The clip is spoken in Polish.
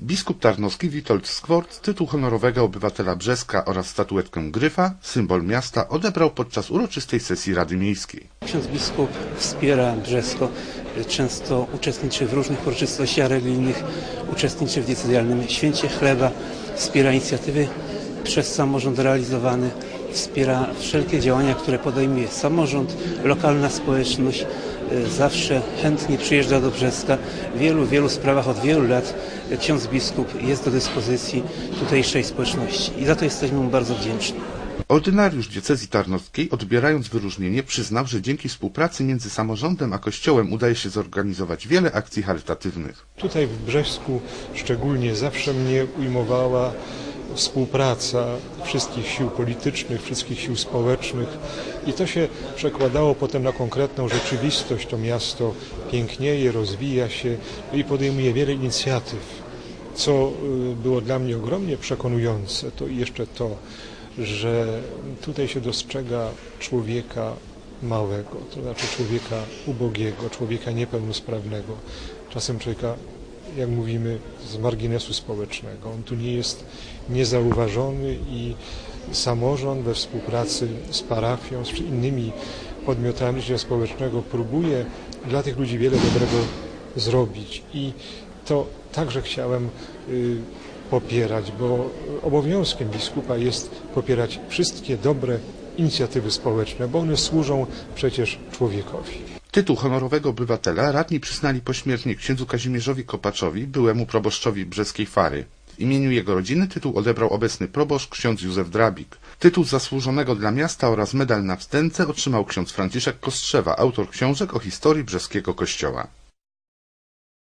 Biskup Tarnowski Witold Skwort tytuł honorowego obywatela Brzeska oraz statuetkę Gryfa, symbol miasta, odebrał podczas uroczystej sesji Rady Miejskiej. Ksiądz biskup wspiera Brzesko, często uczestniczy w różnych uroczystościach religijnych, uczestniczy w decydialnym święcie chleba, wspiera inicjatywy przez samorząd realizowane, wspiera wszelkie działania, które podejmuje samorząd, lokalna społeczność. Y, Zawsze chętnie przyjeżdża do Brzeska. W wielu, wielu sprawach od wielu lat ksiądz biskup jest do dyspozycji tutejszej społeczności i za to jesteśmy mu bardzo wdzięczni. Ordynariusz diecezji tarnowskiej, odbierając wyróżnienie, przyznał, że dzięki współpracy między samorządem a kościołem udaje się zorganizować wiele akcji charytatywnych. Tutaj w Brześsku szczególnie zawsze mnie ujmowała współpraca wszystkich sił politycznych, wszystkich sił społecznych i to się przekładało potem na konkretną rzeczywistość. To miasto pięknieje, rozwija się i podejmuje wiele inicjatyw. Co y, było dla mnie ogromnie przekonujące, to jeszcze to, że tutaj się dostrzega człowieka małego, to znaczy człowieka ubogiego, człowieka niepełnosprawnego, czasem człowieka, jak mówimy, z marginesu społecznego. On tu nie jest niezauważony i samorząd we współpracy z parafią, z innymi podmiotami życia społecznego próbuje dla tych ludzi wiele dobrego zrobić i to także chciałem y, popierać, bo obowiązkiem biskupa jest popierać wszystkie dobre inicjatywy społeczne, bo one służą przecież człowiekowi. Tytuł honorowego obywatela radni przyznali pośmiertnie księdzu Kazimierzowi Kopaczowi, byłemu proboszczowi brzeskiej Fary. W imieniu jego rodziny tytuł odebrał obecny proboszcz ksiądz Józef Drabik. Tytuł zasłużonego dla miasta oraz medal na wstęce otrzymał ksiądz Franciszek Kostrzewa, autor książek o historii brzeskiego kościoła.